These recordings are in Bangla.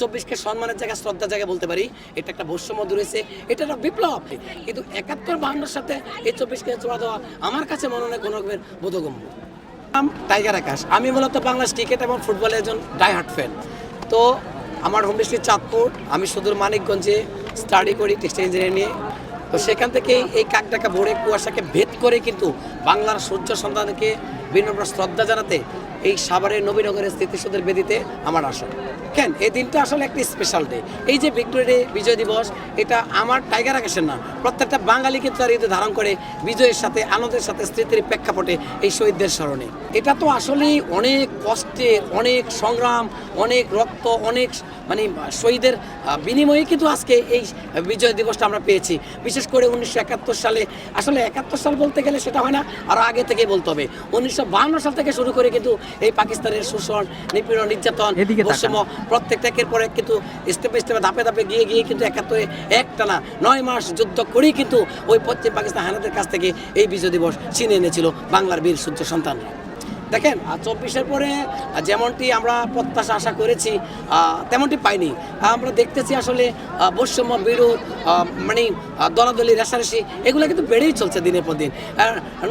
চব্বিশকে সম্মানের জায়গায় শ্রদ্ধার জায়গায় বলতে পারি। এটা একটা বৈষম্য দূর হয়েছে এটা একটা বিপ্লব। কিন্তু একাত্তর বাহান্নর সাথে এই চব্বিশকে চোড়া দেওয়া আমার কাছে মনে হয় কোনো রকমের বোধগম্য। নাম টাইগার আকাশ। আমি মূলত বাংলাদেশ ক্রিকেট এবং ফুটবলের একজন ডাইহার্ট ফ্যান। তো আমার হোম ডিস্ট্রিক্ট চাঁদপুর। আমি সুদূর মানিকগঞ্জে স্টাডি করি টেক্সটাইল ইঞ্জিনিয়ার নিয়ে। তো সেখান থেকেই এই কাকডাকা ভোরে কুয়াশাকে ভেদ করে কিন্তু বাংলার সূর্য সন্তানকে বিনম্র শ্রদ্ধা জানাতে এই সাভারের নবীনগরের স্মৃতিসৌধের বেদিতে আমার আসা কেন? এই দিনটা আসলে একটি স্পেশাল ডে এই যে ভিক্টোরিয়া ডে বিজয় দিবস, এটা আমার টাইগার আকাশের না। প্রত্যেকটা বাঙালি কিন্তু তার ঈদে ধারণ করে বিজয়ের সাথে, আনন্দের সাথে স্মৃতির প্রেক্ষাপটে এই শহীদদের স্মরণে। এটা তো আসলেই অনেক কষ্টের, অনেক সংগ্রাম, অনেক রক্ত, অনেক মানে শহীদের বিনিময়ে কিন্তু আজকে এই বিজয় দিবসটা আমরা পেয়েছি। বিশেষ করে উনিশশো একাত্তর সালে, আসলে একাত্তর সাল বলতে গেলে সেটা হয় না আরও আগে থেকে বলতে হবে। উনিশশো বাহান্ন সাল থেকে শুরু করে কিন্তু এই পাকিস্তানের শোষণ নিপীড়ন নির্যাতন। বৈষম্য প্রত্যেক একের পর এক কিন্তু স্টেপে স্টেপে ধাপে ধাপে গিয়ে গিয়ে কিন্তু একাত্তরে একটানা নয় মাস যুদ্ধ করেই কিন্তু ওই পশ্চিম পাকিস্তান হানাদের কাছ থেকে এই বিজয় দিবস ছিনে এনেছিল বাংলার বীর সূর্য সন্তানরা দেখেন চব্বিশের পরে যেমনটি আমরা প্রত্যাশা আশা করেছি তেমনটি পাইনি। আমরা দেখতেছি আসলে বৈষম্য বিরোধ মানে দলাদলি রেশারেশি এগুলো কিন্তু বেড়েই চলছে দিনের পর দিন।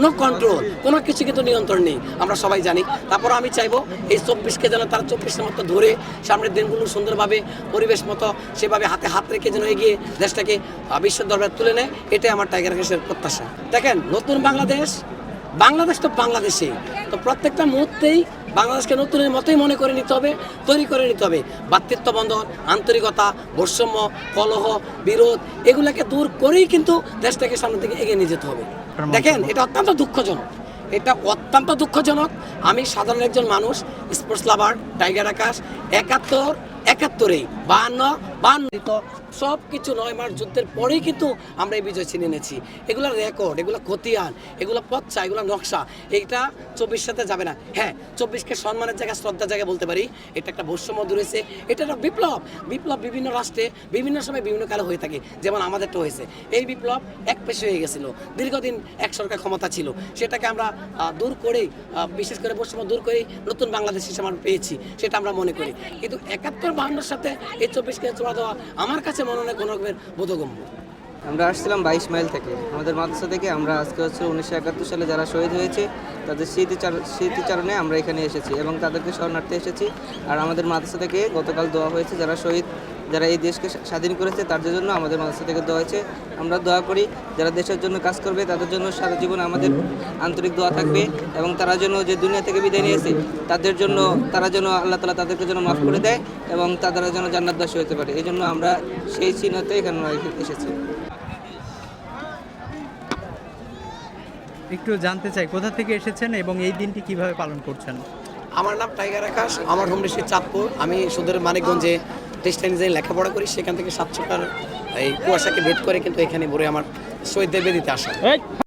নো কন্ট্রোল কোনো কিছু কিন্তু নিয়ন্ত্রণ নেই আমরা সবাই জানি। তারপর আমি চাইব এই চব্বিশকে যেন তারা চব্বিশের মতো ধরে সামনের দিনগুলো সুন্দরভাবে পরিবেশ মতো সেভাবে হাতে হাত রেখে যেন এগিয়ে দেশটাকে আহ, বিশ্বের দরবারে তুলে নেয় এটাই আমার টাইগার কেসের প্রত্যাশা। দেখেন নতুন বাংলাদেশ বাংলাদেশ তো বাংলাদেশে। তো প্রত্যেকটা মুহূর্তেই বাংলাদেশকে নতুনের মতোই মনে করে নিতে হবে তৈরি করে নিতে হবে। বাতৃত্ব বন্ধন আন্তরিকতা বৈষম্য কলহ বিরোধ এগুলাকে দূর করেই কিন্তু দেশটাকে সামনের দিকে এগিয়ে নিয়ে যেতে হবে। দেখেন এটা অত্যন্ত দুঃখজনক। এটা অত্যন্ত দুঃখজনক। আমি সাধারণ একজন মানুষ স্পোর্টস লাভার টাইগার আকাশ একাত্তর একাত্তরেই বাহান্ন বাহান্ন সব কিছু নয় মাস যুদ্ধের পরেই কিন্তু আমরা এই বিজয় ছিনে এনেছি। এগুলো রেকর্ড এগুলো খতিয়ান এগুলো পচ্চা এগুলো নকশা এটা চব্বিশ সাথে যাবে না। হ্যাঁ চব্বিশকে সম্মানের জায়গায় শ্রদ্ধার জায়গায় বলতে পারি। এটা একটা দূর হয়েছে। এটা একটা বিপ্লব। বিপ্লব বিভিন্ন রাষ্ট্রে বিভিন্ন সময় বিভিন্ন কালে হয়ে থাকে। যেমন আমাদেরটা হয়েছে। এই বিপ্লব এক পেশে হয়ে গেছিল। দীর্ঘদিন এক সরকার ক্ষমতা ছিল। সেটাকে আমরা দূর আহ, বিশেষ করে বৈষম্য দূর করেই নতুন বাংলাদেশ হিসেবে আমরা পেয়েছি সেটা আমরা মনে করি। কিন্তু একাত্তর বাহান্নর সাথে এই চব্বিশকে চোড়া দেওয়া আমার কাছে মনে হয় কোনো রকমের বোধগম্য? আমরা আসছিলাম বাইশ মাইল থেকে। আমাদের মাদ্রাসা থেকে আমরা আজকে হচ্ছে উনিশশো একাত্তর সালে যারা শহীদ হয়েছে, তাদের স্মৃতিচার স্মৃতিচারণে আমরা এখানে এসেছি এবং তাদেরকে শরণার্থে এসেছি। আর আমাদের মাদ্রাসা থেকে গতকাল দেওয়া হয়েছে যারা শহীদ যারা এই দেশকে স্বাধীন করেছে তাদের জন্য আমাদের মাদ্রাসা থেকে দোয়া হয়েছে। আমরা দোয়া করি যারা দেশের জন্য কাজ করবে তাদের জন্য সারা জীবন আমাদের আন্তরিক দোয়া থাকবে এবং তারা যেন যে দুনিয়া থেকে বিদায় নিয়েছে তাদের জন্য তারা যেন আল্লাহ তালা তাদেরকে যেন মাফ করে দেয় এবং তারা যেন জান্নাত জান্নাতবাসী হতে পারে। এই জন্য আমরা সেই চিহ্নতে এখানে এসেছি। একটু জানতে চাই কোথা থেকে এসেছেন এবং এই দিনটি কীভাবে পালন করছেন? আমার নাম টাইগার আকাশ আমার হোম ডিস্ট্রিক্ট চাঁদপুর। আমি সুদূর মানিকগঞ্জে টেক্সটাইল ডিজাইন লেখাপড়া করি, সেখান থেকে সাতশোটার এই কুয়াশাকে ভেদ করে কিন্তু এখানে ভরে আমার শহীদদের বেদিতে আসা।